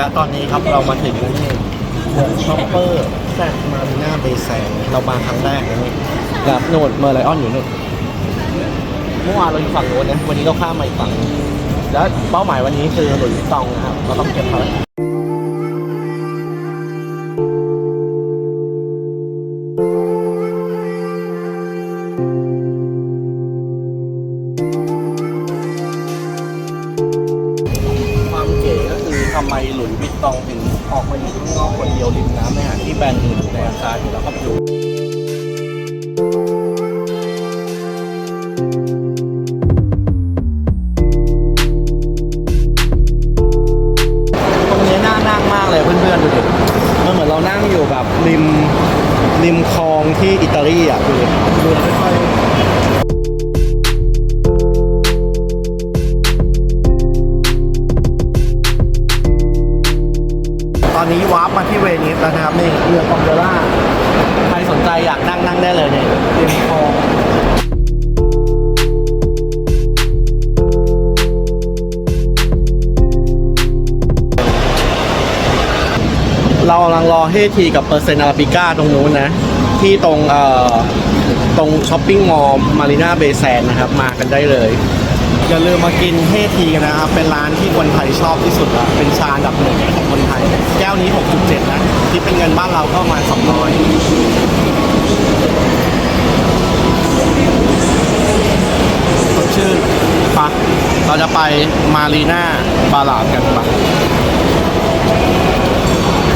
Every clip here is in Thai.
และตอนนี้ครับเรามาถึงนี่เดองช็อปเปอร์แซกมารีนาเบย์แซนเรามาครั้งแรกนะนี่กับโนดเมอร์ไลออนอยู่นู่นเมื่อวานเราอยู่ฝั่งโน้นนะวันนี้เราข้ามมาอีกฝั่ง แล้วเป้าหมายวันนี้คือหลุยส์ตองนะครับ เราต้องเก็บเขา ตองถึงออกมาอยู่ข้างนอกคนเดียวริมน้ำไม่หาที่แบนอื่นอยู่ในอาคารอยู่แล้วก็ไปดูตรงนี้น่านั่งมากเลยเพื่อนๆดูดิมันเหมือนเรานั่งอยู่แบบริมริมคลองที่อิตาลีอะดูดิดูแล้วค่อย นั่งได้เลยเนี่ยเรากำลังรอเฮทีกับเปอร์เซ็นต์อาราบิก้าตรงนู้นนะ ที่ตรงเอ่อตรงช้อปปิ้งมอลล์มารีนาเบย์แซนนะครับ มากันได้เลย อย่าลืมมากินเฮทีกันนะครับ เป็นร้านที่คนไทยชอบที่สุดละเป็นชาอันดับหนึ่งของคนไทย แก้วนี้ 6.7 นะที่เป็นเงินบ้านเราก็ประมาณ200สดชื่นปะเรา จะไปมารีนาบาลาดกันปะ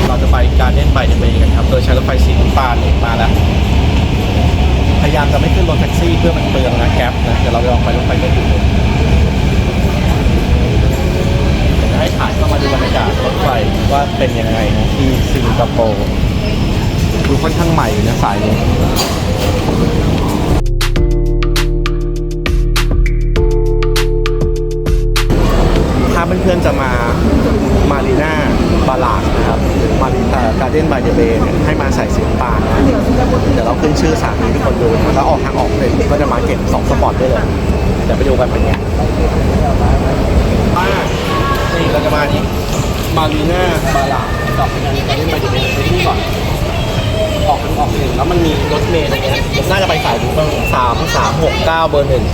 เราจะไปการเล่นไบเดเบกันครับ โดยใช้รถไฟสีน้ำตาลมาแล้ว พยายามจะไม่ขึ้นรถแท็กซี่เพื่อมันเปลืองนะแก๊ปนะเดี๋ยวเราลองไปรถไฟเล่นดูจะให้ถ่ายเข้ามาดูบรรยากาศรถไฟว่าเป็นยังไงนะที่สิงคโปร์ดูค่อนข้างใหม่อยู่นะสายนี้ เพื่อนๆจะมามารีนาบาลาดนะครับมารีนาการ์เด้นบายเดเบย์เนี่ยให้มาใส่สีน้ำตาลนะเดี๋ยวเราขึ้นชื่อสถานีทุกคนดูแล้วออกทางออกเลยก็จะมาเก็บสองสปอตได้เลยเดี๋ยวไปดูกันเป็นไงอ่านี่เราจะมาที่มารีนาบาลาดกับงานการ์เด้นบายเดเบย์ไปที่ก่อนออกเป็นออกหนึ่งแล้วมันมีรถเมล์อะไรเงี้ยน่าจะไปสายดูเบอร์สามสามหกเก้าเบอร์หนึ่ง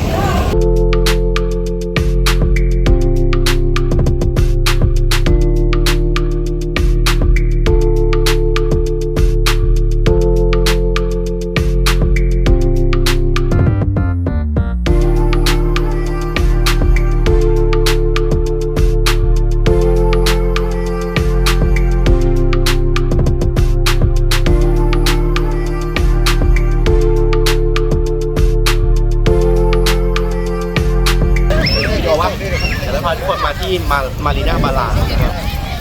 ที่มามารีนาบาลานะครับ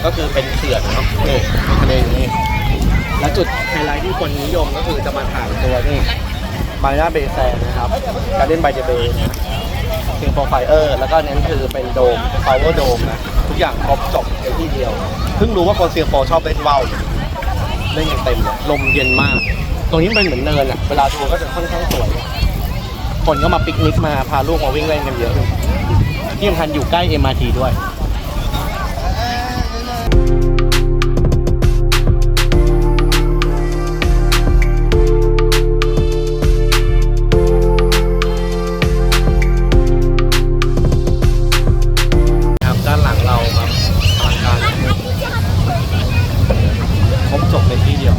ก็คือเป็นเขื่อนเนาะนี่ทะเลอยู่นี่และจุดไฮไลท์ที่คนนิยมก็คือจะมาถ่ายตัวนี่มารีนาเบย์แซนนะครับการเล่นไบเดเบย์นะเพียงโปรไฟเออร์แล้วก็เน้นคือเป็นโดม p าวเวอร์โดมนะ ทุกอย่างครบจบในที่เดียว เพิ่งรู้ว่าคนสิงคโปร์ชอบเล่นว่าวเล่นอย่างเต็มเลยลมเย็นมาก ตรงนี้เป็นเหมือนเนินอะเวลาทัวร์ก็จะค่อนข้างสวย คนก็มาปิกนิกมาพาลูกมาวิ่งเล่นกันเยอะ ที่สำคัญอยู่ใกล้ MRT ด้วยครับด้านหลังเราครับอลังการครบจบในที่เดียว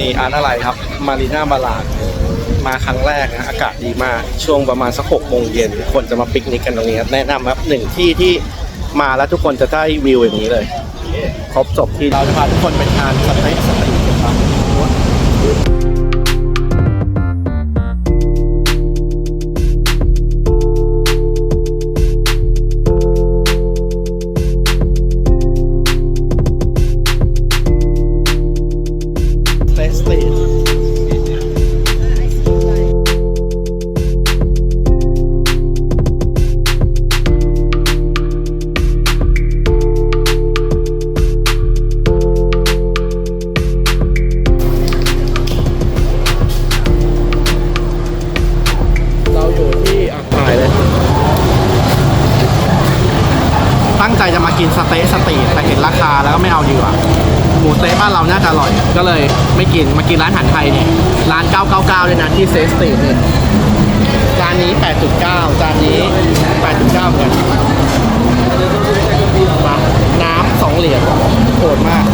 นี่อาร์ตอะไรครับ มารีนาบาลาดมาครั้งแรกนะอากาศดีมาก ช่วงประมาณสักหกโมงเย็นคนจะมาปิกนิกกันตรงนี้ครับแนะนำครับหนึ่งที่ที่มาแล้วทุกคนจะได้วิวอย่างนี้เลย ครบจบที่เราจะพาทุกคนไปทานสเต็ก หมูสเต๊ะบ้านเราน่าจะอร่อย ก็เลยไม่กินมากินร้านอาหารไทยนี่ร้าน 999ด้วยนะที่เซสตรีทนี่ยจานนี้ 8.9จานนี้ 8.9เหมือนกันมาน้ำสองเหรียญโหดมาก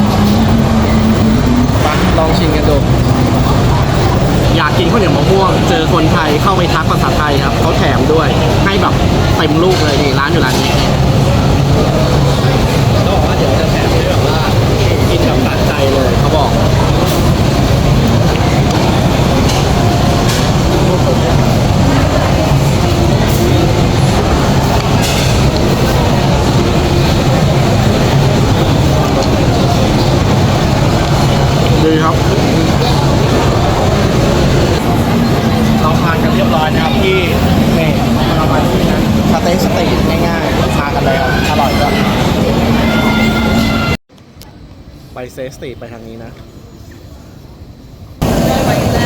มาลองชิมกันดูอยากกินข้าวเหนียวมะม่วง เจอคนไทยเข้าไปทักภาษาไทยครับเขาแถมด้วยให้แบบเต็มลูกเลยนี่ร้านอยู่ร้านนี้เขาบอกว่าเดี๋ยวจะแถมให้แบบว่ากินแบบตัดใจเลยเขาบอก ดีครับ เราทานกันเรียบร้อยนะครับที่นี่เรามาที่นะสเต็กสตรีทง่ายๆทานกันเลยครับอร่อยก็ไป เซสตรีทไปทางนี้นะ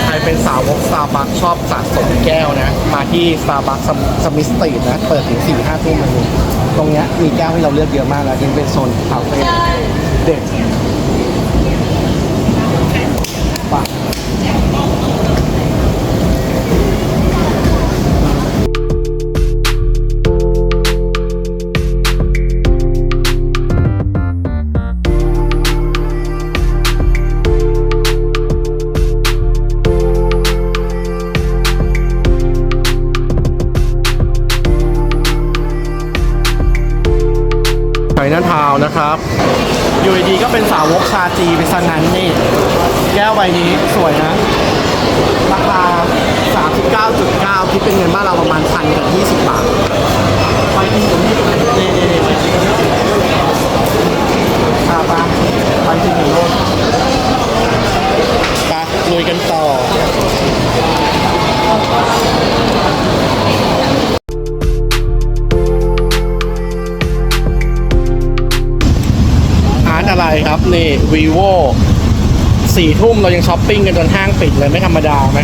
ใครเป็นสาวกสตาร์บัคชอบสะสมแก้วนะ มาที่สตาร์บัคสมิธสตรีทนะ เปิดถึง4ี่ห้าทุ่มเลยตรงเนี้ยมีแก้วให้เราเลือกเยอะมากแล้วยังเป็นโซนคาเฟ่เด็กปะ ไชน่าทาวนะครับ อยู่ดีๆก็เป็นสาวกชาจีไปซะนั้นนี่ แก้วใบนี้สวยนะ ราคา 39.9คิดเป็นเงินบ้านเราประมาณพันกับ20 บาทไปที่ ครับนี่ vivo สี่ทุ่มเรายังช้อปปิ้งกันจนห้างปิดเลยไม่ธรรมดาไหม